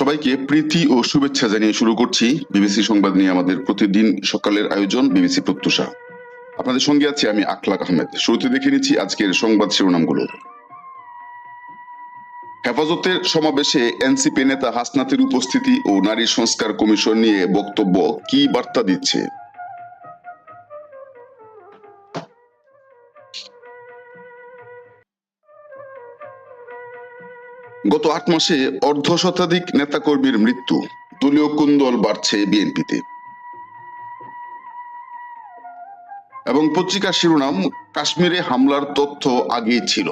সবাইকে প্রীতি ও শুভেচ্ছা জানিয়ে শুরু করছি বিবিসি সংবাদ নিয়ে আমাদের প্রতিদিন সকালের আয়োজন বিবিসি প্রত্যুষা। আপনাদের সঙ্গে আছি আমি আখলাক আহমেদ। শুরুতে দেখে নিচ্ছি আজকের সংবাদ শিরোনামগুলো। হেফাজতের সমাবেশে এনসিপি নেতা হাসনাতের উপস্থিতি ও নারী সংস্কার কমিশন নিয়ে বক্তব্য, কি বার্তা দিচ্ছে? গত আট মাসে অর্ধ শতাধিক নেতাকর্মীর মৃত্যু। দলীয় কুন্দল বাড়ছে বিএনপিতে? এবং পত্রিকার শিরোনাম, কাশ্মীরে হামলার তথ্য আগেই ছিল।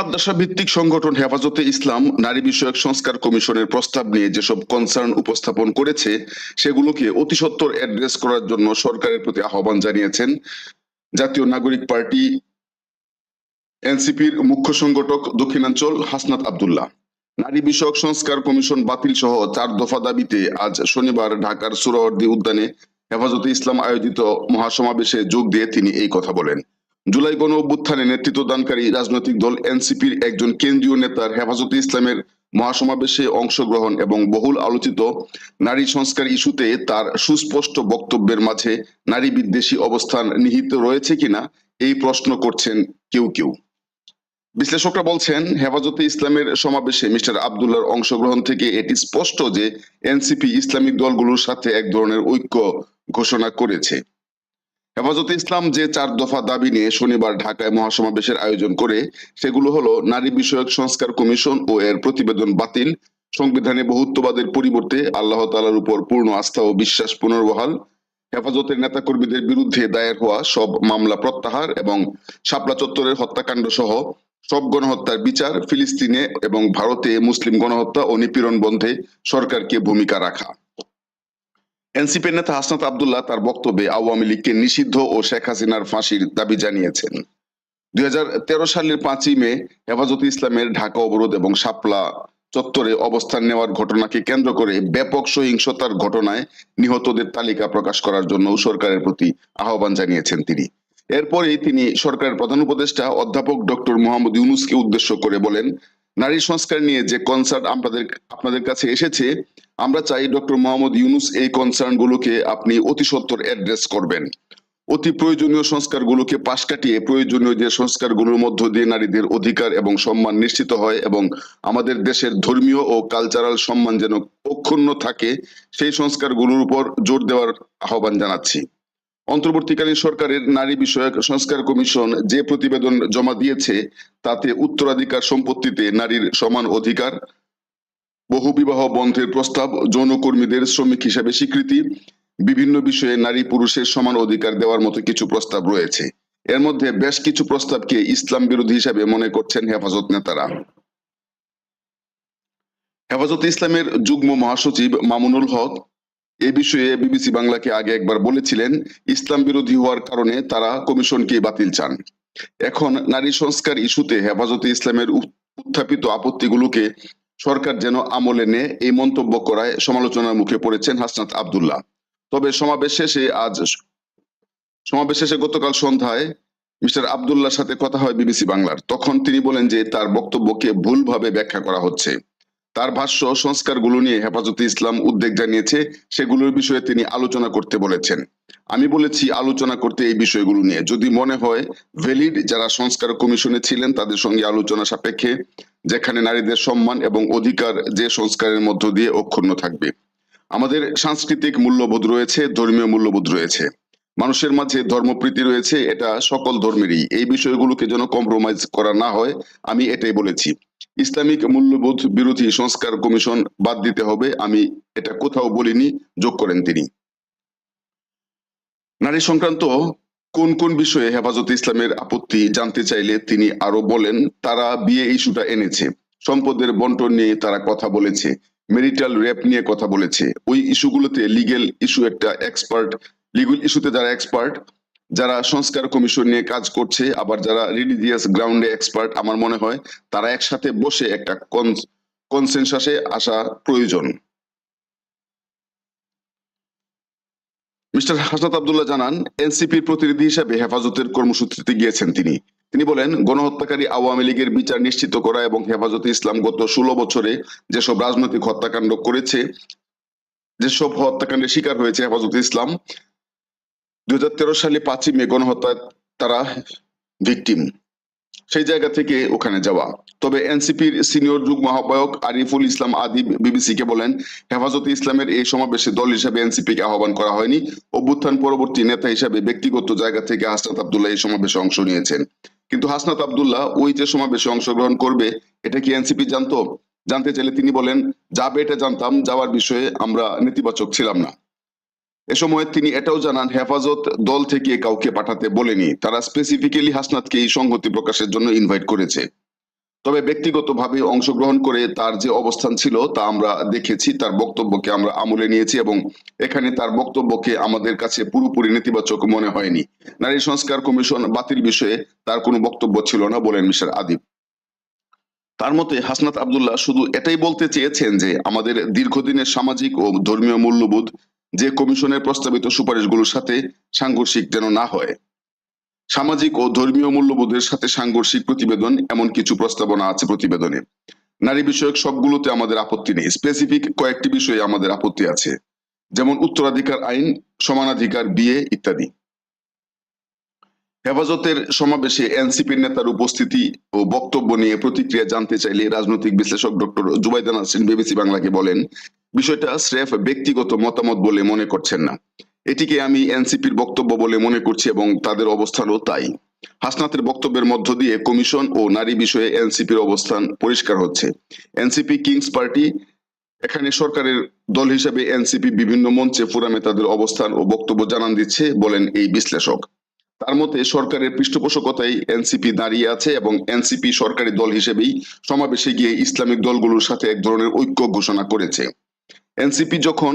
মাদ্রাসা ভিত্তিক সংগঠন হেফাজতে ইসলাম নারী বিষয়ক সংস্কার কমিশনের প্রস্তাব নিয়ে যেসব কনসার্ন উপস্থাপন করেছে, সেগুলোকে অতি সত্বর অ্যাড্রেস করার জন্য সরকারের প্রতি আহ্বান জানিয়েছেন জাতীয় নাগরিক পার্টি এনসিপির মুখ্য সংগঠক দক্ষিণাঞ্চল হাসনাত আব্দুল্লাহ। নারী বিষয়ক সংস্কার কমিশন বাতিল সহ চার দফা দাবিতে আজ শনিবার ঢাকার সুরাহর্দি উদ্যানে হেফাজতে ইসলাম আয়োজিত মহাসমাবেশে যোগ দিয়ে তিনি এই কথা বলেন। জুলাই গণ অভ্যুত্থানে নেতৃত্ব দানকারী রাজনৈতিক দল এনসিপির একজন কেন্দ্রীয় নেতার হেফাজতে ইসলামের মহাসমাবেশে অংশগ্রহণ এবং বহুল আলোচিত নারী সংস্কার ইস্যুতে তার সুস্পষ্ট বক্তব্যের মাঝে নারী বিদ্বেষী অবস্থান নিহিত রয়েছে কিনা এই প্রশ্ন করছেন কেউ কেউ। বিশ্লেষকরা বলছেন, হেফাজতে ইসলামের সমাবেশে মিস্টার আবদুল্লাহর অংশগ্রহণ থেকে এটি স্পষ্ট যে এনসিপি ইসলামিক দলগুলোর সাথে এক ধরনের ঐক্য ঘোষণা করেছে। হেফাজতে ইসলাম যে চার দফা দাবি নিয়ে শনিবার ঢাকায় মহাসমাবেশের আয়োজন করে, সেগুলো হলো নারী বিষয়ক সংস্কার কমিশন ও এর প্রতিবেদন বাতিল, সংবিধানে বহুত্ববাদের পরিবর্তে আল্লাহ তালার উপর পূর্ণ আস্থা ও বিশ্বাস পুনর্বহাল, হেফাজতের নেতাকর্মীদের বিরুদ্ধে দায়ের হওয়া সব মামলা প্রত্যাহার এবং শাপলা চত্বরের হত্যাকাণ্ড সহ সব গণহত্যার বিচার ফিলিস্তিনে এবং ভারতে মুসলিম গণহত্যা ও নিপীড়ন বন্ধে সরকারকে ভূমিকা রাখা। এনসিপির নেতা হাসনাত আবদুল্লাহ তার বক্তব্যে আওয়ামী লীগকে নিষিদ্ধ ও শেখ হাসিনার ফাঁসির দাবি জানিয়েছেন। দুই সালের পাঁচই মে হেফাজতে ইসলামের ঢাকা অবরোধ এবং শাপলা চত্বরে অবস্থান নেওয়ার ঘটনাকে কেন্দ্র করে ব্যাপক সহিংসতার ঘটনায় নিহতদের তালিকা প্রকাশ করার জন্য সরকারের প্রতি আহ্বান জানিয়েছেন তিনি। এরপরেই তিনি সরকারের প্রধান উপদেষ্টা অধ্যাপক ডক্টর মোহাম্মদ ইউনুসকে উদ্দেশ্য করে বলেন, নারী সংস্কার নিয়ে যে কনসার্ট আপনাদের আপনাদের কাছে এসেছে আমরা চাই ডক্টর মোহাম্মদ ইউনুস এই কনসার্ন গুলোকে আপনি অতি সত্বর অ্যাড্রেস করবেন। অতি প্রয়োজনীয় সংস্কারগুলোকে পাশ কাটিয়ে প্রয়োজনীয় যে সংস্কারগুলোর মধ্য দিয়ে নারীদের অধিকার এবং সম্মান নিশ্চিত হয় এবং আমাদের দেশের ধর্মীয় ও কালচারাল সম্মান যেন অক্ষুণ্ণ থাকে, সেই সংস্কারগুলোর উপর জোর দেওয়ার আহ্বান জানাচ্ছি। অন্তর্বর্তীকালীন সরকারের নারী বিষয়ক সংস্কার কমিশন যে প্রতিবেদন জমা দিয়েছে, তাতে উত্তরাধিকার সম্পত্তিতে নারীর সমান অধিকার বহুবিবাহ বন্ধের প্রস্তাব যৌনকর্মীদের শ্রমিক হিসাবে স্বীকৃতি, বিভিন্ন বিষয়ে নারী পুরুষের সমান অধিকার দেওয়ার মতো কিছু প্রস্তাব রয়েছে। এর মধ্যে বেশ কিছু প্রস্তাবকে ইসলাম বিরোধী হিসাবে মনে করছেন হেফাজত নেতারা। হেফাজত ইসলামের যুগ্ম মহাসচিব মামুনুল হক এ বিষয়ে বিবিসি বাংলাকে আগে একবার বলেছিলেন, ইসলাম বিরোধী হওয়ার কারণে তারা কমিশনকে বাতিল চান। এখন নারী সংস্কার ইস্যুতে হেফাজতে ইসলামের উত- উত্থাপিত আপত্তিগুলোকে সরকার যেন আমলে নেয় এই মন্তব্য করায় সমালোচনার মুখে পড়েছেন হাসনাত আব্দুল্লাহ। তবে সমাবেশ শেষে আজ সমাবেশ শেষে গতকাল সন্ধ্যায় মিস্টার আব্দুল্লাহর সাথে কথা হয় বিবিসি বাংলার। তখন তিনি বলেন যে তার বক্তব্যকে ভুলভাবে ব্যাখ্যা করা হচ্ছে। তার ভাষ্য, সংস্কারগুলো নিয়ে হেফাজতে ইসলাম উদ্বেগ জানিয়েছে, সেগুলোর বিষয়ে তিনি আলোচনা করতে বলেছেন। আমি বলেছি আলোচনা করতে এই বিষয়গুলো নিয়ে। যদি মনে হয় ভ্যালিড যারা সংস্কার কমিশনে ছিলেন তাদের সঙ্গে আলোচনা সাপেক্ষে যেখানে নারীদের সম্মান এবং অধিকার যে সংস্কারের মধ্য দিয়ে অক্ষুণ্ণ থাকবে। আমাদের সাংস্কৃতিক মূল্যবোধ রয়েছে, ধর্মীয় মূল্যবোধ রয়েছে। মানুষের মাঝে ধর্মপ্রীতি রয়েছে, এটা সকল ধর্মেরই। এই বিষয়গুলোকে যেন কম্প্রোমাইজ করা না হয়, আমি এটাই বলেছি। ইসলামিক মূল্যবোধ বিরোধী সংস্কার কমিশন বাদ দিতে হবে, আমি এটা কোথাও বলিনি, যোগ করেন তিনি। নারী সংক্রান্ত কোন কোন বিষয়ে হেফাজত ইসলামের আপত্তি জানতে চাইলে তিনি আরও বলেন, তারা বিয়ে ইস্যুটা এনেছে। সম্পদের বন্টন নিয়ে তারা কথা বলেছে, মেরিটাল রেপ নিয়ে কথা বলেছে। ওই ইস্যুগুলোতে লিগেল ইস্যু একটা এক্সপার্ট, লিগেল ইস্যুতে যারা এক্সপার্ট, যারা সংস্কার কমিশন নিয়ে কাজ করছে, আবার যারা রিলিজিয়াস গ্রাউন্ডে এক্সপার্ট, আমার মনে হয়, তারা একসাথে বসে একটা কনসেনসাসে আসা প্রয়োজন। মিস্টার হাসনাত আবদুল্লাহ জানান, এনসিপির প্রতিনিধি হিসাবে হেফাজতের কর্মসূচিতে গিয়েছেন তিনি। তিনি বলেন, গণহত্যাকারী আওয়ামী লীগের বিচার নিশ্চিত করা এবং হেফাজতে ইসলাম গত ষোলো বছরে যেসব রাজনৈতিক হত্যাকাণ্ড করেছে, যেসব হত্যাকাণ্ডের শিকার হয়েছে হেফাজতে ইসলাম, দুই হাজার তেরো সালে পাঁচই মে গণহত্যায় তারা ভিকটিম। সেই জায়গা থেকে ওখানে যাওয়া। তবে এনসিপির সিনিয়র যুগ্ম আহ্বায়ক আরিফুল ইসলাম আদিব বিবিসি কে বলেন, হেফাজতে ইসলামের এই সমাবেশে দল হিসাবে এনসিপি কে আহ্বান করা হয়নি। অভ্যুত্থান পরবর্তী নেতা হিসাবে ব্যক্তিগত জায়গা থেকে হাসনাত আবদুল্লাহ এই সমাবেশে অংশ নিয়েছেন। কিন্তু হাসনাত আবদুল্লাহ ওই যে সমাবেশে অংশগ্রহণ করবে, এটা কি এনসিপি জানতো? জানতে চাইলে তিনি বলেন যাবে এটা জানতাম, যাওয়ার বিষয়ে আমরা নেতিবাচক ছিলাম না। এ সময় তিনি এটাও জানান, হেফাজত দল থেকে কাউকে পাঠাতে বলেনি। তারা স্পেসিফিক্যালি হাসনাতকে এই সংহতি প্রকাশের জন্য ইনভাইট করেছে। তবে ব্যক্তিগতভাবে অংশগ্রহণ করে তার যে অবস্থান ছিল তা আমরা দেখেছি, তার বক্তব্যকে আমরা আমলে নিয়েছি এবং এখানে তার বক্তব্যকে আমাদের কাছে পুরোপুরি নেতিবাচক মনে হয়নি। নারী সংস্কার কমিশন বাতিল বিষয়ে তার কোনো বক্তব্য ছিল না বলেন মিস্টার আদিব। তার মতে হাসনাত আবদুল্লাহ শুধু এটাই বলতে চেয়েছেন যে আমাদের দীর্ঘদিনের সামাজিক ও ধর্মীয় মূল্যবোধ যে কমিশনের প্রস্তাবিত সুপারিশগুলোর সাথে সাংঘর্ষিক যেন না হয়। সামাজিক ও ধর্মীয় মূল্যবোধের সাথে সাংঘর্ষিক প্রতিবেদন এমন কিছু প্রস্তাবনা আছে প্রতিবেদনে। নারী বিষয়ক সবগুলোতে আমাদের আপত্তি নেই। স্পেসিফিক কয়েকটি বিষয়ে আমাদের আপত্তি আছে। যেমন উত্তরাধিকার আইন, সমানাধিকার, বিয়ে ইত্যাদি। হেফাজতের সমাবেশে এনসিপির নেতার উপস্থিতি ও বক্তব্য নিয়ে প্রতিক্রিয়া জানতে চাইলে রাজনৈতিক বিশ্লেষক ডক্টর জুবাইদা নাসরিন বিবিসি বাংলাকে বলেন বিষয়টা স্রেফ ব্যক্তিগত মতামত বলে মনে করছেন না। এটিকে আমি এনসিপির বক্তব্য বলে মনে করছি এবং তাদের অবস্থানও তাই। হাসনাতের বক্তব্যের মধ্য দিয়ে কমিশন ও নারী বিষয়ে এনসিপির অবস্থান পরিষ্কার হচ্ছে। এনসিপি কিংস পার্টি, এখানে সরকারের দল হিসেবে এনসিপি বিভিন্ন মঞ্চে, ফোরামে তাদের অবস্থান ও বক্তব্য জানান দিচ্ছে বলেন এই বিশ্লেষক। তার মতে, সরকারের পৃষ্ঠপোষকতায় এনসিপি দাঁড়িয়ে আছে এবং এনসিপি সরকারি দল হিসেবেই সমাবেশে গিয়ে ইসলামিক দলগুলোর সাথে এক ধরনের ঐক্য ঘোষণা করেছে। এনসিপি যখন,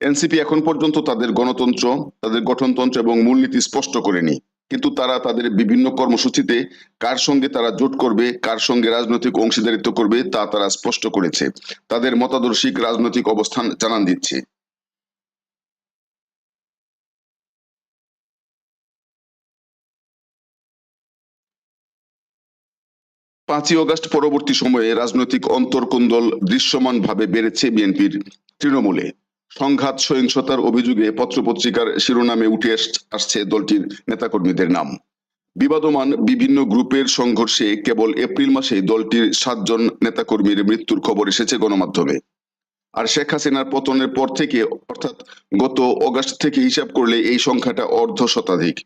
এনসিপি এখন পর্যন্ত তাদের গণতন্ত্র, তাদের গঠনতন্ত্র এবং মূলনীতি স্পষ্ট করেনি। কিন্তু তারা তাদের বিভিন্ন কর্মসূচিতে কার সঙ্গে তারা জোট করবে, কার সঙ্গে রাজনৈতিক অংশীদারিত্ব করবে, তা তারা স্পষ্ট করেছে। তাদের মতাদর্শিক রাজনৈতিক অবস্থান জানান দিচ্ছে। পাঁচই অগস্ট পরবর্তী সময়ে রাজনৈতিক অন্তর্কুন্দল দৃশ্যমানভাবে বেড়েছে বিএনপির তৃণমূলে। সংঘাত, সহিংসতার অভিযোগে পত্রপত্রিকার শিরোনামে উঠে আসছে দলটির নেতাকর্মীদের নাম। বিবাদমান বিভিন্ন গ্রুপের সংঘর্ষে কেবল এপ্রিল মাসে দলটির সাতজন নেতাকর্মীর মৃত্যুর খবর এসেছে গণমাধ্যমে। আর শেখ হাসিনার পতনের পর থেকে, অর্থাৎ গত অগাস্ট থেকে হিসাব করলে এই সংখ্যাটা অর্ধ শতাধিক।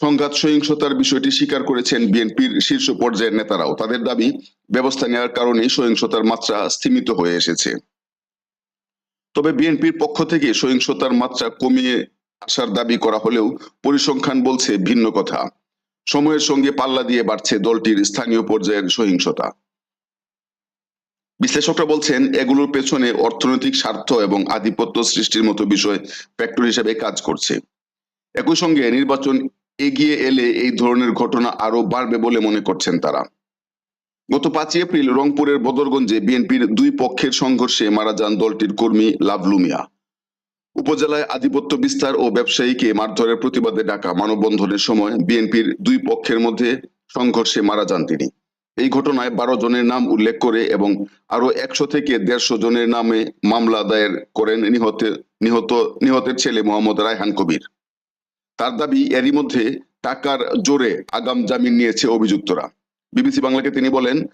সংঘাত সহিংসতার বিষয়টি স্বীকার করেছেন বিএনপির শীর্ষ পর্যায়ের নেতারাও। তাদের দাবি, ব্যবস্থা নেওয়ার কারণে সহিংসতার মাত্রা স্থিমিত হয়ে এসেছে। তবে বিএনপির পক্ষ থেকে সহিংসতার মাত্রা কমিয়ে আসার দাবি করা হলেও পরিসংখ্যান বলছে ভিন্ন কথা। সময়ের সঙ্গে পাল্লা দিয়ে বাড়ছে দলটির স্থানীয় পর্যায়ের সহিংসতা। বিশ্লেষকরা বলছেন, এগুলোর পেছনে অর্থনৈতিক স্বার্থ এবং আধিপত্য সৃষ্টির মতো বিষয় ফ্যাক্টর হিসেবে কাজ করছে। একই সঙ্গে নির্বাচন এগিয়ে এলে এই ধরনের ঘটনা আরও বাড়বে বলে মনে করছেন তারা। গত পাঁচই এপ্রিল রংপুরের বদরগঞ্জে বিএনপির দুই পক্ষের সংঘর্ষে মারা যান দলটির কর্মী লাভলুমিয়া উপজেলায় আধিপত্য বিস্তার ও ব্যবসায়ীকে মারধরের প্রতিবাদে ডাকা মানববন্ধনের সময় বিএনপির দুই পক্ষের মধ্যে সংঘর্ষে মারা যান তিনি। এই ঘটনায় বারো জনের নাম উল্লেখ করে এবং আরও একশো থেকে দেড়শো জনের নামে মামলা দায়ের করেন নিহতের নিহত নিহতের ছেলে মোহাম্মদ রায়হান কবির। তার দাবি এরই মধ্যে টাকার জোরে আগাম জামিন নিয়েছে অভিযুক্তরা। বিবিসি বাংলাকে তিনি বলেন,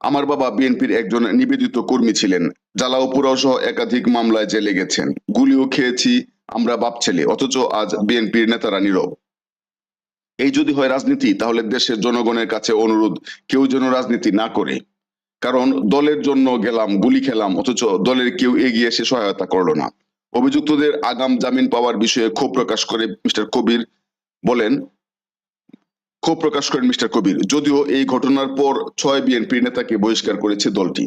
আমার বাবা বিএনপির একজন নিবেদিত কর্মী ছিলেন। জ্বালাও সহ একাধিক মামলায় জেলে গেছেন। গুলিও খেয়েছি, আমরা বাপ ছেলে, অথচ আজ বিএনপির নেতারা নীরব। এই যদি হয় রাজনীতি, তাহলে দেশের জনগণের কাছে অনুরোধ, কেউ যেন রাজনীতি না করে। কারণ দলের জন্য গেলাম, গুলি খেলাম, অথচ দলের কেউ এগিয়ে এসে সহায়তা করল না। অভিযুক্তদের আগাম জামিন পাওয়ার বিষয়ে ক্ষোভ প্রকাশ করে মিস্টার কবির বলেন, ক্ষোভ প্রকাশ করেন মিস্টার কবির, যদিও এই ঘটনার পর ছয় বিএনপির নেতাকে বহিষ্কার করেছে দলটি।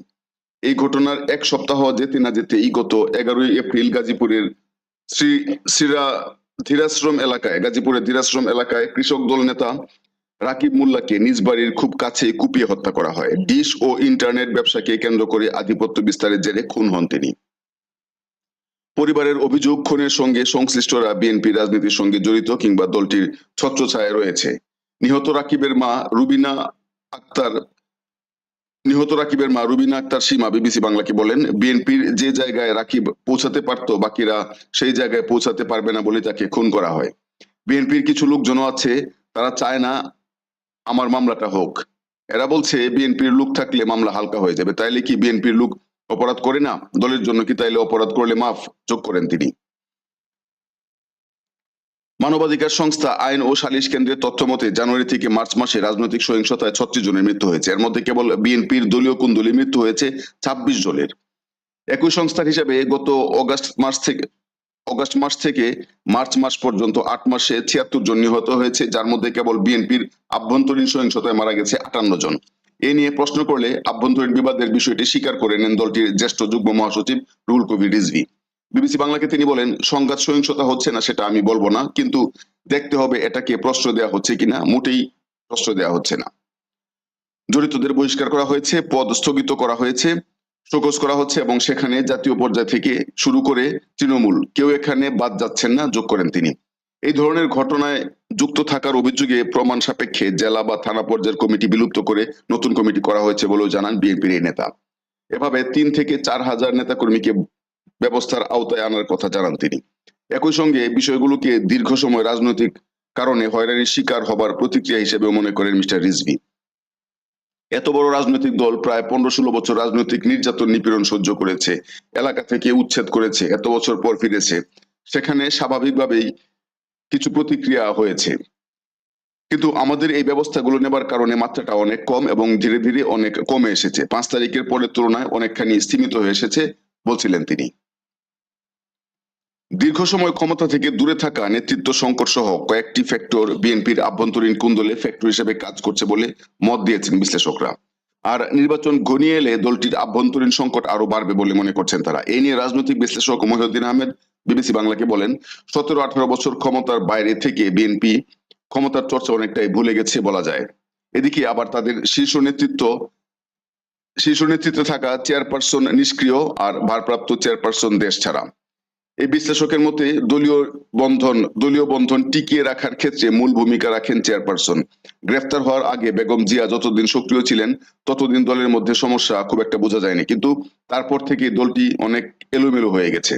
এই ঘটনার এক সপ্তাহ যেতে না যেতেই গত এগারোই এপ্রিল গাজীপুরের শ্রী শ্রীরা ধীরাশ্রম এলাকায়, গাজীপুরের ধীরাশ্রম এলাকায় কৃষক দল নেতা রাকিব মোল্লাকে নিজ বাড়ির খুব কাছে কুপিয়ে হত্যা করা হয়। ডিশ ও ইন্টারনেট ব্যবসাকে কেন্দ্র করে আধিপত্য বিস্তারের জেরে খুন হন তিনি। পরিবারের অভিযোগ, খুনের সঙ্গে সংশ্লিষ্টরা বিএনপি রাজনীতির সঙ্গে জড়িত কিংবা দলটির ছত্রছায়ায় রয়েছে। নিহত রাকিবের মা রুবিনা আক্তার, নিহত রাকিবের মা রুবিনা আক্তার সীমা বিবিসি বাংলাকে বলেন, বিএনপির যে জায়গায় রাকিব পৌঁছাতে পারতো, বাকিরা সেই জায়গায় পৌঁছাতে পারবে না বলে তাকে খুন করা হয়। বিএনপির কিছু লোকজন আছে, তারা চায় না আমার মামলাটা হোক। এরা বলছে, বিএনপির লোক থাকলে মামলা হালকা হয়ে যাবে। তাইলে কি বিএনপির লোক অপরাধ করে না, দলের জন্য কি তাইলে অপরাধ করলে মাফ? যোগ করেন তিনি। মানবাধিকার সংস্থা আইন ও সালিশ কেন্দ্রের তথ্য মতে জানুয়ারি থেকে মার্চ মাসে রাজনৈতিক সহিংসতায় ছত্রিশ জনের মৃত্যু হয়েছে। এর মধ্যে কেবল বিএনপির দলীয় কুন্দলী মৃত্যু হয়েছে ছাব্বিশ জনের। একই সংস্থার হিসেবে গত অগাস্ট মাস থেকে, অগাস্ট মাস থেকে মার্চ মাস পর্যন্ত আট মাসে ছিয়াত্তর জন নিহত হয়েছে, যার মধ্যে কেবল বিএনপির আভ্যন্তরীণ সহিংসতায় মারা গেছে আটান্ন জন। এ নিয়ে প্রশ্ন করলে আভ্যন্তরীণ বিবাদের বিষয়টি স্বীকার করে নেন দলটির জ্যেষ্ঠ যুগ্ম মহাসচিব রুহুল কবির রিজভি। বিবিসি বাংলাকে তিনি বলেন, সংঘাত সহিংসতা হচ্ছে না, সেটা আমি বলব না, কিন্তু দেখতে হবে এটাকে প্রশ্রয় দেওয়া হচ্ছে কিনা, মোটেই প্রশ্রয় দেওয়া হচ্ছে না। জড়িতদের বহিষ্কার করা হয়েছে, পদ স্থগিত করা হয়েছে, শোকজ করা হচ্ছে এবং সেখানে জাতীয় পর্যায় থেকে শুরু করে তৃণমূল। কেউ এখানে বাদ যাচ্ছেন না, যোগ করেন তিনি। এই ধরনের ঘটনায় যুক্ত থাকার অভিযোগে প্রমাণ সাপেক্ষে জেলা বা থানা পর্যায়ের কমিটি বিলুপ্ত করে নতুন কমিটি করা হয়েছে বলেও জানান বিএনপির এই নেতা। এভাবে তিন থেকে চার হাজার নেতাকর্মীকে ব্যবস্থার আওতায় আনার কথা জানান তিনি। একই সঙ্গে বিষয়গুলোকে দীর্ঘ সময় রাজনৈতিক কারণে হয়রানির শিকার হবার প্রতিক্রিয়া হিসেবে মনে করেন মিস্টার রিজভি। এত বড় রাজনৈতিক দল প্রায় পনেরো ষোলো বছর রাজনৈতিক নির্যাতন নিপীড়ন সহ্য করেছে, এলাকা থেকে উচ্ছেদ করেছে, এত বছর পর ফিরেছে। সেখানে স্বাভাবিকভাবেই কিছু প্রতিক্রিয়া হয়েছে। কিন্তু আমাদের এই ব্যবস্থাগুলো নেবার কারণে মাত্রাটা অনেক কম এবং ধীরে ধীরে অনেক কমে এসেছে। পাঁচ তারিখের পরের তুলনায় অনেকখানি স্থিমিত হয়ে এসেছে, বলছিলেন তিনি। দীর্ঘ সময় ক্ষমতা থেকে দূরে থাকা নেতৃত্ব সংকট সহ কয়েকটি ফ্যাক্টর বিএনপির আভ্যন্তরীণ কুন্দলে ফ্যাক্টর হিসেবে কাজ করছে বলে মত দিয়েছেন বিশ্লেষকরা। আর নির্বাচন ঘনিয়ে এলে দলটির আভ্যন্তরীণ সংকট আরও বাড়বে বলে মনে করছেন তারা। এই নিয়ে রাজনৈতিক বিশ্লেষক মহিউদ্দিন আহমেদ বিবিসি বাংলাকে বলেন, সতেরো আঠারো বছর ক্ষমতার বাইরে থেকে বিএনপি ক্ষমতার চর্চা অনেকটাই ভুলে গেছে বলা যায়। এদিকে আবার তাদের শীর্ষ নেতৃত্ব, শীর্ষ নেতৃত্বে থাকা চেয়ারপারসন নিষ্ক্রিয় আর ভারপ্রাপ্ত চেয়ারপারসন দেশ ছাড়া। এই বিশ্লেষকের মতে, দলীয় বন্ধন দলীয় বন্ধন টিকিয়ে রাখার ক্ষেত্রে মূল ভূমিকা রাখেন চেয়ারপারসন। গ্রেফতার হওয়ার আগে বেগম জিয়া যতদিন সক্রিয় ছিলেন, ততদিন দলের মধ্যে সমস্যা খুব একটা বোঝা যায়নি। কিন্তু তারপর থেকে দলটি অনেক এলোমেলো হয়ে গেছে।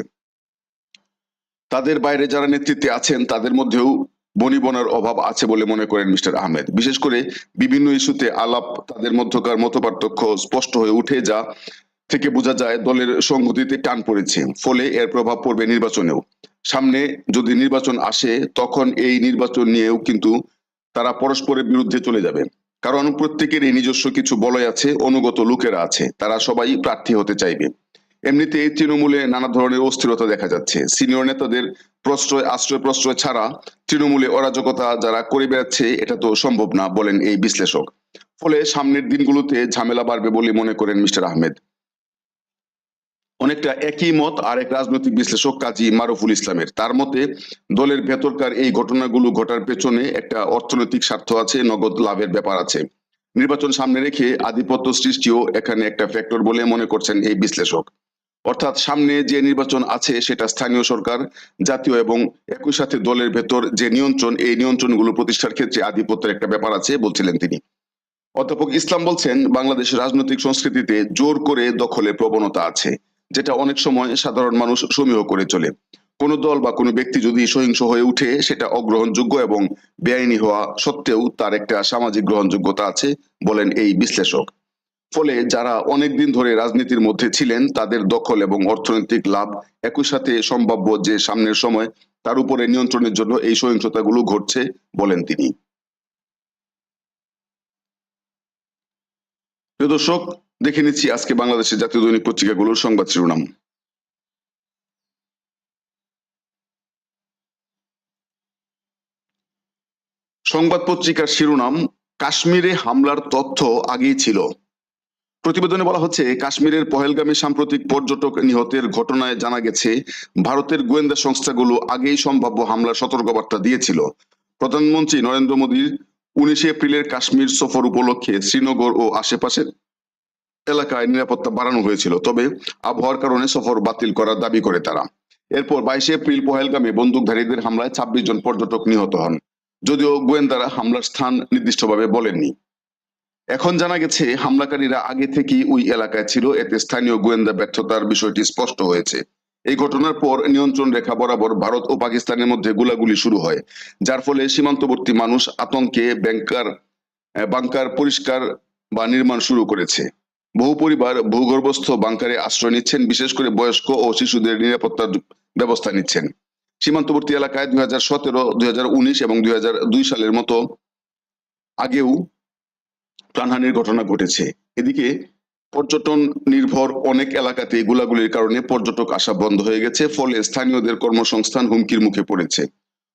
তাদের বাইরে যারা নেতৃত্বে আছেন, তাদের মধ্যেও বনিবনার অভাব আছে বলে মনে করেন মিস্টার আহমেদ। বিশেষ করে বিভিন্ন ইস্যুতে আলাপ তাদের মধ্যকার মতপার্থক্য স্পষ্ট হয়ে উঠে যা থেকে বোঝা যায় দলের সংহতিতে টান পড়েছে। ফলে এর প্রভাব পড়বে নির্বাচনেও। সামনে যদি নির্বাচন আসে, তখন এই নির্বাচন নিয়েও কিন্তু তারা পরস্পরের বিরুদ্ধে চলে যাবে। কারণ প্রত্যেকেরই নিজস্ব কিছু বলয় আছে, অনুগত লোকেরা আছে। তারা সবাই প্রার্থী হতে চাইবে। এমনিতে এই তৃণমূলে নানা ধরনের অস্থিরতা দেখা যাচ্ছে। সিনিয়র নেতাদের প্রশ্রয়, আশ্রয়, প্রশ্রয় ছাড়া তৃণমূলে অরাজকতা যারা করে বেড়াচ্ছে, এটা তো সম্ভব না বলেন এই বিশ্লেষক। ফলে সামনের দিনগুলোতে ঝামেলা বাড়বে বলে মনে করেন মিস্টার আহমেদ। অনেকটা একই মত আরেক রাজনৈতিক বিশ্লেষক কাজী মারুফুল ইসলামের। তার মতে, দলের ভেতরকার এই ঘটনাগুলো ঘটার পেছনে একটা অর্থনৈতিক স্বার্থ আছে, নগদ লাভের ব্যাপার আছে। নির্বাচন সামনে রেখে আধিপত্য সৃষ্টিও এখানে একটা ফ্যাক্টর বলে মনে করছেন এই বিশ্লেষক। অর্থাৎ সামনে যে নির্বাচন আছে সেটা স্থানীয় সরকার, জাতীয় এবং একই সাথে দলের ভেতর যে নিয়ন্ত্রণ, এই নিয়ন্ত্রণগুলো প্রতিষ্ঠার ক্ষেত্রে আধিপত্যের একটা ব্যাপার আছে বলছিলেন তিনি। অধ্যাপক ইসলাম বলছেন বাংলাদেশের রাজনৈতিক সংস্কৃতিতে জোর করে দখলের প্রবণতা আছে, যেটা অনেক সময় সাধারণ মানুষ সমীহ করে চলে। কোনো দল বা কোনো ব্যক্তি যদি সহিংস হয়ে উঠে, সেটা অগ্রহণযোগ্য এবং বেআইনি হওয়া সত্ত্বেও তার একটা সামাজিক গ্রহণযোগ্যতা আছে বলেন এই বিশ্লেষক। ফলে যারা অনেকদিন ধরে রাজনীতির মধ্যে ছিলেন, তাদের দখল এবং অর্থনৈতিক লাভ একই সাথে সম্ভাব্য যে সামনের সময়, তার উপরে নিয়ন্ত্রণের জন্য এই সহিংসতাগুলো ঘটছে বলেন তিনি। প্রিয় দর্শক, দেখে নিচ্ছি আজকে বাংলাদেশের জাতীয় দৈনিক পত্রিকাগুলোর সংবাদ শিরোনাম। সংবাদ পত্রিকার শিরোনাম, কাশ্মীরে হামলার তথ্য আগেই ছিল। প্রতিবেদনে বলা হচ্ছে, কাশ্মীরের পহেলগামে সাম্প্রতিক পর্যটক নিহতের ঘটনায় জানা গেছে, ভারতের গোয়েন্দা সংস্থাগুলো আগেই সম্ভাব্য হামলার সতর্কবার্তা দিয়েছিল। প্রধানমন্ত্রী নরেন্দ্র মোদীর উনিশে এপ্রিলের কাশ্মীর সফর উপলক্ষে শ্রীনগর ও আশেপাশের এলাকায় নিরাপত্তা বাড়ানো হয়েছিল, তবে আবহাওয়ার কারণে সফর বাতিল করার দাবি করে তারা। এরপর বাইশে এপ্রিল পহেলগামে বন্দুকধারীদের হামলায় ছাব্বিশ জন পর্যটক নিহত হন, যদিও গোয়েন্দারা হামলার স্থান নির্দিষ্টভাবে বলেননি। এখন জানা গেছে, হামলাকারীরা আগে থেকেই ওই এলাকায় ছিল। এতে স্থানীয় গোয়েন্দা ব্যর্থতার বিষয়টি স্পষ্ট হয়েছে। এই ঘটনার পর নিয়ন্ত্রণ রেখা বরাবর ভারত ও পাকিস্তানের মধ্যে গোলাগুলি শুরু হয়, যার ফলে সীমান্তবর্তী মানুষ আতঙ্কে ব্যাংকার বাংকার পরিষ্কার বা নির্মাণ শুরু করেছে। বহু পরিবার ভূগর্ভস্থ বাংকারে আশ্রয় নিচ্ছেন, বিশেষ করে বয়স্ক ও শিশুদের নিরাপত্তার ব্যবস্থা নিচ্ছেন। সীমান্তবর্তী এলাকায় দুই হাজার সতেরো, দুই এবং দুই হাজার দুই সালের মতো আগেও প্রাণহানির ঘটনা ঘটেছে। এদিকে পর্যটন নির্ভর অনেক এলাকাতে গোলাগুলির কারণে পর্যটক আসা বন্ধ হয়ে গেছে, ফলে স্থানীয়দের কর্মসংস্থান হুমকির মুখে পড়েছে।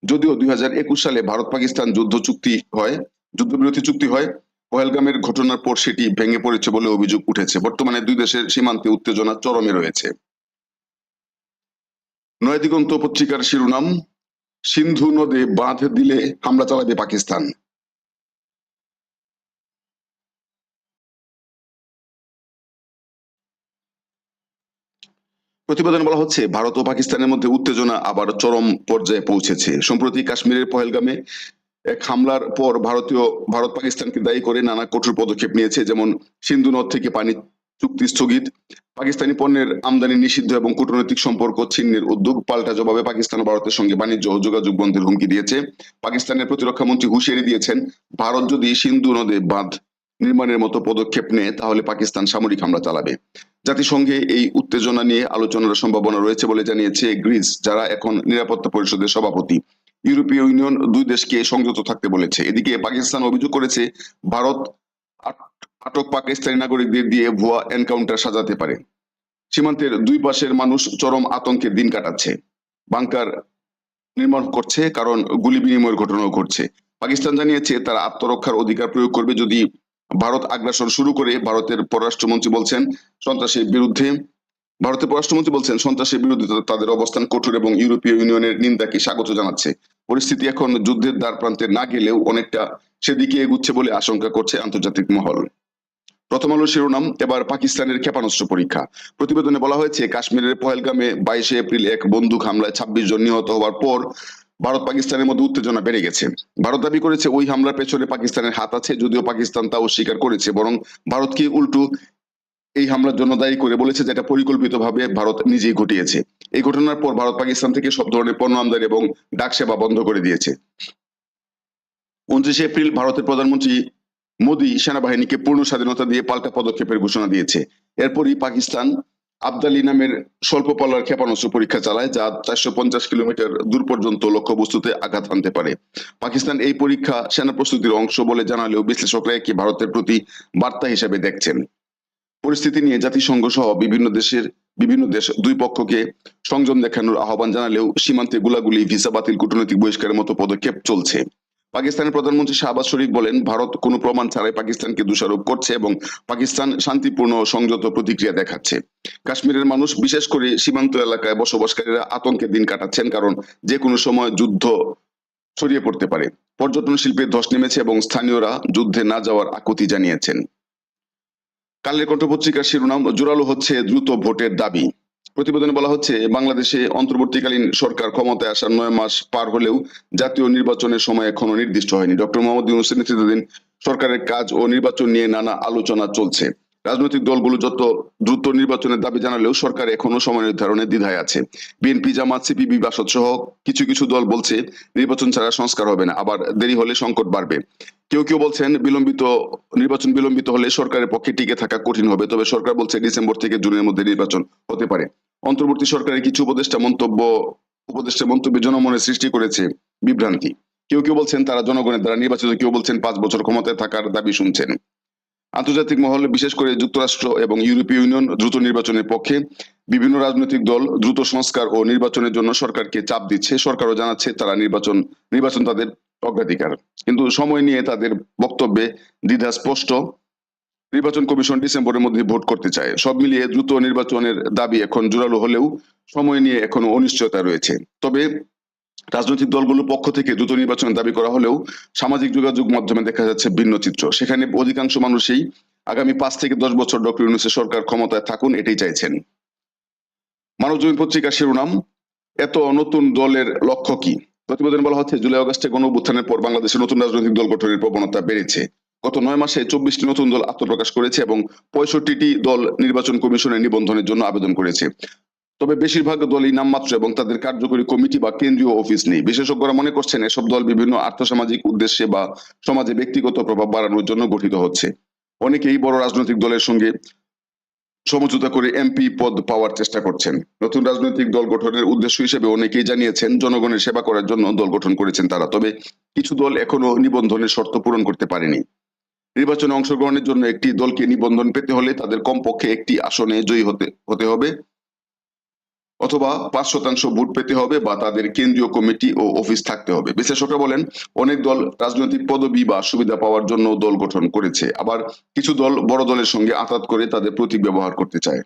যদিও দুই সালে ভারত পাকিস্তান যুদ্ধ চুক্তি হয়, যুদ্ধবিরতি চুক্তি হয়, পহেলগামের ঘটনার পর সেটি ভেঙে পড়েছে বলে অভিযোগ উঠেছে। বর্তমানে দুই দেশের সীমান্তে উত্তেজনা চরমে রয়েছে। নয়াদিগন্ত পত্রিকার শিরোনাম, সিন্ধু নদে বাঁধ দিলে হামলা চালাবে পাকিস্তান। প্রতিবেদনে বলা হচ্ছে, ভারত ও পাকিস্তানের মধ্যে উত্তেজনা আবার চরম পর্যায়ে পৌঁছেছে। সম্প্রতি কাশ্মীরের পহেলগামে এক হামলার পর ভারতীয়, ভারত পাকিস্তানকে দায়ী করে নানা কঠোর পদক্ষেপ নিয়েছে, যেমন সিন্ধু নদ থেকে পানি চুক্তি স্থগিত, পাকিস্তানি পণ্যের আমদানি নিষিদ্ধ এবং কূটনৈতিক সম্পর্ক ছিন্নের উদ্যোগ, পাল্টা জবাবে পাকিস্তান ভারতের সঙ্গে বাণিজ্য ও যোগাযোগ বন্ধের হুমকি দিয়েছে। পাকিস্তানের প্রতিরক্ষা মন্ত্রী হুঁশিয়ারি দিয়েছেন, ভারত যদি সিন্ধু নদে বাঁধ নির্মাণের মতো পদক্ষেপ নেয়, তাহলে পাকিস্তান সামরিক হামলা চালাবে। জাতিসংঘে এই উত্তেজনা নিয়ে আলোচনার সম্ভাবনা রয়েছে বলে জানিয়েছে গ্রিস, যারা এখন নিরাপত্তা পরিষদের সভাপতি। ইউরোপীয় ইউনিয়ন দুই দেশকে সংযত থাকতে বলেছে। এদিকে পাকিস্তান অভিযোগ করেছে, ভারত আট- আটক পাকিস্তানি নাগরিকদের দিয়ে ভুয়া এনকাউন্টার সাজাতে পারে। সীমান্তের দুই পাশের মানুষ চরম আতঙ্কের দিন কাটাচ্ছে। বাংকার নির্মাণ করছে কারণ গুলি বিনিময়ের ঘটনাও ঘটছে। পাকিস্তান জানিয়েছে, তারা আত্মরক্ষার অধিকার প্রয়োগ করবে যদি ভারত আগ্রাসন শুরু করে ভারতের পররাষ্ট্রমন্ত্রী বলছেন, সন্ত্রাসের বিরুদ্ধে। ভারতের পররাষ্ট্রমন্ত্রী বলছেন, সন্ত্রাসের বিরুদ্ধে তাদের অবস্থান কঠোর এবং ইউরোপীয় ইউনিয়নের নিন্দাকে স্বাগত জানাচ্ছে। পরিস্থিতি এখন যুদ্ধের দ্বার প্রান্তে না গেলেও অনেকটা সেদিকে এগুচ্ছে বলে আশঙ্কা করছে আন্তর্জাতিক মহল। প্রথম আলো শিরোনাম, এবার পাকিস্তানের ক্ষেপণাস্ত্র পরীক্ষা। প্রতিবেদনে বলা হয়েছে, কাশ্মীরের পহেলগামে বাইশে এপ্রিল এক বন্দুক হামলায় ছাব্বিশ জন নিহত হওয়ার পর ভারত পাকিস্তানের মধ্যে উত্তেজনা বেড়ে গেছে। ভারত দাবি করেছে, ওই হামলার পেছনে পাকিস্তানের হাত আছে, যদিও পাকিস্তান তা অস্বীকার করেছে। বরং ভারতকে উল্টো এই হামলার জন্য দায়ী করে বলেছে যেটা পরিকল্পিতভাবে ভারত নিজেই ঘটিয়েছে। এই ঘটনার পর ভারত পাকিস্তান থেকে সব ধরনের পণ্য আমদানি এবং ডাক সেবা বন্ধ করে দিয়েছে। উনত্রিশে এপ্রিল ভারতের প্রধানমন্ত্রী মোদী সেনাবাহিনীকে পূর্ণ স্বাধীনতা দিয়ে পাল্টা পদক্ষেপের ঘোষণা দিয়েছে। এরপরই পাকিস্তান আবদালি নামের স্বল্প পাল্লার ক্ষেপণাস্ত্র পরীক্ষা চালায়, যা চারশো পঞ্চাশ কিলোমিটার দূর পর্যন্ত লক্ষ্যবস্তুতে আঘাত হানতে পারে। পাকিস্তান এই পরীক্ষা সেনা প্রস্তুতির অংশ বলে জানালেও বিশ্লেষকরা একে ভারতের প্রতি বার্তা হিসেবে দেখছেন। পরিস্থিতি নিয়ে জাতিসংঘ সহ বিভিন্ন দেশের, বিভিন্ন দেশ দুই পক্ষকে সংযম দেখানোর আহ্বান জানালেও সীমান্তে গুলাগুলি, ভিসা বাতিল, কূটনৈতিক বহিষ্কারের মতো পদক্ষেপ চলছে। পাকিস্তানের প্রধানমন্ত্রী শাহবাজ শরীফ বলেন, ভারত কোনো প্রমাণ ছাড়াই পাকিস্তানকে দোষারোপ করছে এবং পাকিস্তান শান্তিপূর্ণ সংযত প্রতিক্রিয়া দেখাচ্ছে। কাশ্মীরের মানুষ বিশেষ করে সীমান্ত এলাকায় বসবাসকারীরা আতঙ্কের দিন কাটাচ্ছেন কারণ যে কোনো সময় যুদ্ধ ছড়িয়ে পড়তে পারে। পর্যটন শিল্পে ধস নেমেছে এবং স্থানীয়রা যুদ্ধে না যাওয়ার আকুতি জানিয়েছেন। কালের কণ্ঠ পত্রিকার শিরোনাম, জোরালো হচ্ছে দ্রুত ভোটের দাবি। প্রতিবেদনে বলা হচ্ছে, বাংলাদেশে অন্তর্বর্তীকালীন সরকার ক্ষমতায় আসার নয় মাস পার হলেও জাতীয় নির্বাচনের সময় এখনও নির্দিষ্ট হয়নি। ডক্টর মোহাম্মদ ইউনুসের নেতৃত্বাধীন সরকারের কাজ ও নির্বাচন নিয়ে নানা আলোচনা চলছে। রাজনৈতিক দলগুলো যত দ্রুত নির্বাচনের দাবি জানালেও সরকার এখনও সময় নির্ধারণে দ্বিধায় আছে। বিএনপি, জামাত, সিপিবি বাসদ সহ কিছু কিছু দল বলছে নির্বাচন ছাড়া সংস্কার হবে না, আবার দেরি হলে সংকট বাড়বে। কেউ কেউ বলছেন বিলম্বিত, নির্বাচন বিলম্বিত হলে সরকারের পক্ষে টিকে থাকা কঠিন হবে, তবে সরকার বলছে ডিসেম্বর থেকে জুনের মধ্যে নির্বাচন হতে পারে। অন্তর্বর্তী সরকারের কিছু উপদেষ্টা মন্তব্য, উপদেষ্টা মন্তব্যে জনমনে সৃষ্টি করেছে বিভ্রান্তি। কেউ কেউ বলছেন তারা জনগণের দ্বারা নির্বাচিত, কেউ বলছেন পাঁচ বছর ক্ষমতায় থাকার দাবি শুনছেন। আন্তর্জাতিক মহলে বিশেষ করে যুক্তরাষ্ট্র এবং ইউরোপীয় ইউনিয়ন দ্রুত নির্বাচনের পক্ষে বিভিন্ন রাজনৈতিক দল দ্রুত সংস্কার ও নির্বাচনের জন্য সরকারকে চাপ দিচ্ছে। সরকারও জানাচ্ছে তারা নির্বাচন নির্বাচন তাদের অগ্রাধিকার। কিন্তু সময় নিয়ে তাদের বক্তব্যে দ্বিধা স্পষ্ট। নির্বাচন কমিশন ডিসেম্বরের মধ্যে ভোট করতে চায়। সব মিলিয়ে দ্রুত নির্বাচনের দাবি এখন জোরালো হলেও সময় নিয়ে এখনও অনিশ্চয়তা রয়েছে। তবে রাজনৈতিক দলগুলোর পক্ষ থেকে দ্রুত নির্বাচনের দাবি করা হলেও সামাজিক যোগাযোগ মাধ্যমে দেখা যাচ্ছে ভিন্ন চিত্র। সেখানে অধিকাংশ মানুষই আগামী পাঁচ থেকে দশ বছর ডক্টর ইউনুসের সরকার ক্ষমতায় থাকুন, এটাই চাইছেন। মানবজমিন পত্রিকার শিরোনাম, এত নতুন দলের লক্ষ্য কি? প্রতিবেদন বলা হচ্ছে, জুলাই আগস্টে গণ অভ্যুত্থানের পর বাংলাদেশে নতুন রাজনৈতিক দল গঠনের প্রবণতা বেড়েছে। গত নয় মাসে চব্বিশটি নতুন দল আত্মপ্রকাশ করেছে এবং পঁয়ষট্টিটি দল নির্বাচন কমিশনের নিবন্ধনের জন্য আবেদন করেছে। তবে বেশিরভাগ দলই নামমাত্র এবং তাদের কার্যকরী কমিটি বা কেন্দ্রীয় অফিস নেই। বিশেষজ্ঞরা মনে করছেন এসব দল বিভিন্ন আর্থসামাজিক উদ্দেশ্যে বা সমাজে ব্যক্তিগত প্রভাব বাড়ানোর জন্য গঠিত হচ্ছে। অনেকেই বড় রাজনৈতিক দলের সঙ্গে সমঝোতা করে এমপি পদ পাওয়ার চেষ্টা করছেন। নতুন রাজনৈতিক দল গঠনের উদ্দেশ্য হিসেবে অনেকেই জানিয়েছেন জনগণের সেবা করার জন্য দল গঠন করেছেন তারা, তবে কিছু দল এখনও নিবন্ধনের শর্ত পূরণ করতে পারেনি। নির্বাচনে অংশগ্রহণের জন্য একটি দলকে নিবন্ধন পেতে হলে তাদের কমপক্ষে একটি আসনে জয়ী হতে হতে হবে। অথবা পাঁচ শতাংশ ভোট পেতে হবে বা তাদের কেন্দ্রীয় কমিটি ও অফিস থাকতে হবে। বিশ্লেষকরা বলেন, অনেক দল রাজনৈতিক পদবি বা সুবিধা পাওয়ার জন্য দল গঠন করেছে। আবার কিছু দল বড় দলের সঙ্গে আঘাত করে তাদের প্রতীক ব্যবহার করতে চায়।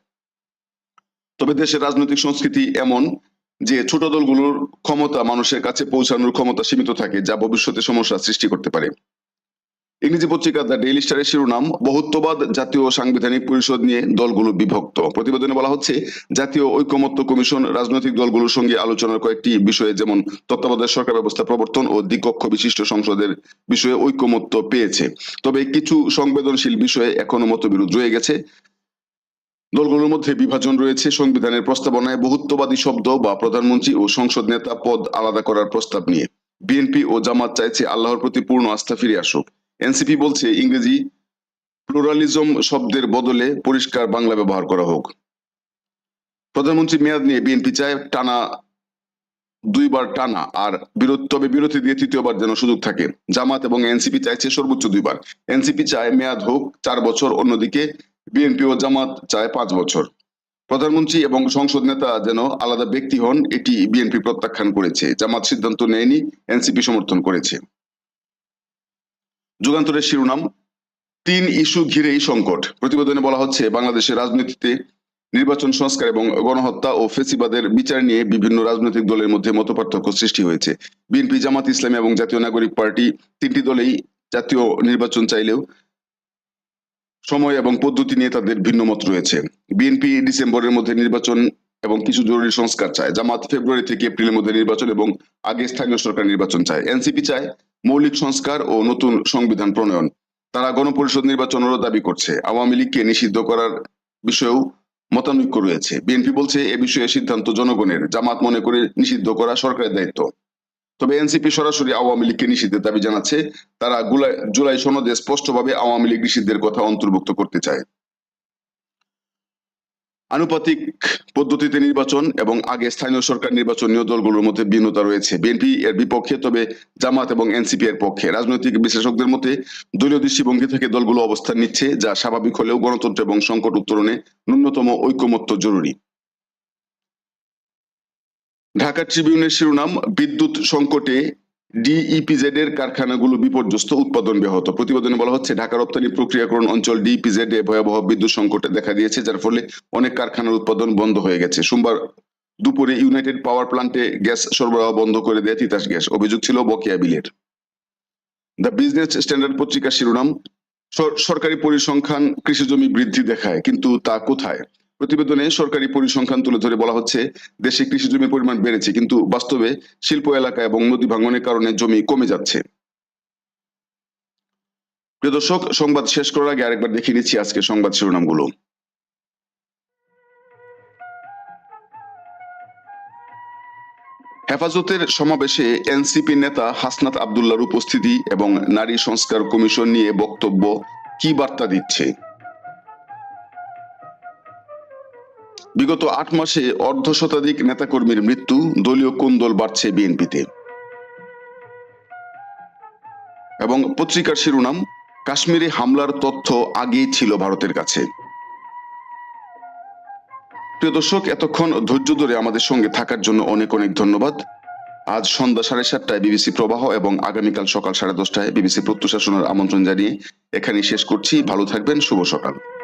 তবে দেশের রাজনৈতিক সংস্কৃতি এমন যে ছোট দলগুলোর ক্ষমতা মানুষের কাছে পৌঁছানোর ক্ষমতা সীমিত থাকে, যা ভবিষ্যতে সমস্যা সৃষ্টি করতে পারে। ইংরেজি পত্রিকা দ্য ডেইলি স্টারের শিরোনাম, বহুত্ববাদ জাতীয় সাংবিধানিক পরিষদ নিয়ে দলগুলো বিভক্ত। প্রতিবেদনে বলা হচ্ছে, জাতীয় ঐকমত্য কমিশন রাজনৈতিক দলগুলোর সঙ্গে আলোচনার কয়েকটি বিষয়ে যেমন তত্ত্বাবধায়ক সরকার ব্যবস্থা প্রবর্তন ও দ্বিকক্ষ বিশিষ্ট সংসদের বিষয়ে ঐকমত্য পেয়েছে। তবে কিছু সংবেদনশীল বিষয়ে এখনও মতবিরোধ রয়ে গেছে। দলগুলোর মধ্যে বিভাজন রয়েছে, সংবিধানের প্রস্তাবনায় বহুত্ববাদী শব্দ বা প্রধানমন্ত্রী ও সংসদ নেতা পদ আলাদা করার প্রস্তাব নিয়ে। বিএনপি ও জামাত চাইছে আল্লাহর প্রতি পূর্ণ আস্থা ফিরে আসুক। এনসিপি বলছে ইংরেজি প্লুরালিজম শব্দের বদলে পরিষ্কার বাংলা ব্যবহার করা হোক। প্রধানমন্ত্রী মেয়াদ নিয়ে বিএনপি চায় টানা দুইবার টানা আর বিরোধ, তবে বিরতি দিয়ে তৃতীয়বার যেন সুযোগ থাকে। জামাত এবং এনসিপি চাইছে সর্বোচ্চ দুইবার। এনসিপি চায় মেয়াদ হোক চার বছর, অন্যদিকে বিএনপি ও জামাত চায় পাঁচ বছর। প্রধানমন্ত্রী এবং সংসদ নেতা যেন আলাদা ব্যক্তি হন, এটি বিএনপি প্রত্যাখ্যান করেছে। জামাত সিদ্ধান্ত নেয়নি, এনসিপি সমর্থন করেছে। যুগান্তরের শিরোনাম, তিন ইস্যু ঘিরেই সংকট। প্রতিবেদনে বলা হচ্ছে, বাংলাদেশের রাজনীতিতে নির্বাচন সংস্কার এবং গণহত্যা ও ফেসিবাদের বিচার নিয়ে বিভিন্ন রাজনৈতিক দলের মধ্যে মতপার্থক্য সৃষ্টি হয়েছে। বিএনপি, জামাত ইসলামী এবং জাতীয় নাগরিক পার্টি তিনটি দলেই জাতীয় নির্বাচন চাইলেও সময় এবং পদ্ধতি নিয়ে তাদের ভিন্ন মত রয়েছে। বিএনপি ডিসেম্বরের মধ্যে নির্বাচন এবং কিছু জরুরি সংস্কার চায়। জামাত ফেব্রুয়ারি থেকে এপ্রিলের মধ্যে নির্বাচন এবং আগে স্থানীয় সরকার নির্বাচন চায়। এনসিপি চায় মৌলিক সংস্কার ও নতুন সংবিধান প্রণয়ন। তারা গণপরিষদ নির্বাচনেরও দাবি করছে। আওয়ামী লীগকে নিষিদ্ধ করার বিষয়েও মতানৈক্য রয়েছে। বিএনপি বলছে, এ বিষয়ে সিদ্ধান্ত জনগণের। জামাত মনে করে নিষিদ্ধ করা সরকারের দায়িত্ব। তবে এনসিপি সরাসরি আওয়ামী লীগকে নিষিদ্ধের দাবি জানাচ্ছে। তারা জুলাই সনদে স্পষ্টভাবে আওয়ামী লীগ নিষিদ্ধের কথা অন্তর্ভুক্ত করতে চায়। আনুপাতিক পদ্ধতিতে নির্বাচন এবং আগে স্থানীয় সরকার নির্বাচন নিয়ে দলগুলোর মধ্যে ভিন্নতা রয়েছে। বিএনপি এর বিপক্ষে, তবে জামাত এবং এনসিপি এর পক্ষে। রাজনৈতিক বিশ্লেষকদের মতে, দলীয় দৃষ্টিভঙ্গি থেকে দলগুলো অবস্থান নিচ্ছে, যা স্বাভাবিক হলেও গণতন্ত্র এবং সংকট উত্তরণে ন্যূনতম ঐকমত্য জরুরি। ঢাকা ট্রিবিউনের শিরোনাম, বিদ্যুৎ সংকটে ডিইপিজেড এর কারখানাগুলো বিপর্যস্ত, উৎপাদন ব্যাহত। প্রতিবেদনে বলা হচ্ছে, ঢাকা রপ্তানি প্রক্রিয়াকরণ অঞ্চল ডিইপিজেড এ ভয়াবহ বিদ্যুৎ সংকটে দেখা দিয়েছে, যার ফলে অনেক কারখানার উৎপাদন বন্ধ হয়ে গেছে। সোমবার দুপুরে ইউনাইটেড পাওয়ার প্লান্টে গ্যাস সরবরাহ বন্ধ করে দেয় তিতাস গ্যাস। অভিযোগ ছিল বকেয়া বিলের। দ্য বিজনেস স্ট্যান্ডার্ড পত্রিকার শিরোনাম, সর- সরকারি পরিসংখ্যান কৃষি জমি বৃদ্ধি দেখায়, কিন্তু তা কোথায়? প্রতিবেদনে সরকারি পরিসংখ্যান তুলে ধরে বলা হচ্ছে, দেশে কৃষি জমির পরিমাণ বেড়েছে, কিন্তু বাস্তবে শিল্প এলাকা এবং নদী ভাঙনের কারণে জমি কমে যাচ্ছে। প্রিয় দর্শক, সংবাদ শেষ করার আগে আরেকবার দেখে নিচ্ছি আজকে সংবাদ শিরোনামগুলো। হেফাজতের সমাবেশে এনসিপি নেতা হাসনাত আবদুল্লাহর উপস্থিতি এবং নারী সংস্কার কমিশন নিয়ে বক্তব্য, কি বার্তা দিচ্ছে? বিগত আট মাসে অর্ধ শতাধিক নেতাকর্মীর মৃত্যু, দলীয় কোন্দল বাড়ছে বিএনপিতে। এবং পত্রিকার শিরোনাম, কাশ্মীরে হামলার তথ্য আগেই ছিল ভারতের কাছে। প্রিয় দর্শক, এতক্ষণ ধৈর্য ধরে আমাদের সঙ্গে থাকার জন্য অনেক অনেক ধন্যবাদ। আজ সন্ধ্যা সাড়ে সাতটায় বিবিসি প্রবাহ এবং আগামীকাল সকাল সাড়ে দশটায় বিবিসি প্রত্যুষাসনের আমন্ত্রণ জানিয়ে এখানেই শেষ করছি। ভালো থাকবেন, শুভ সকাল।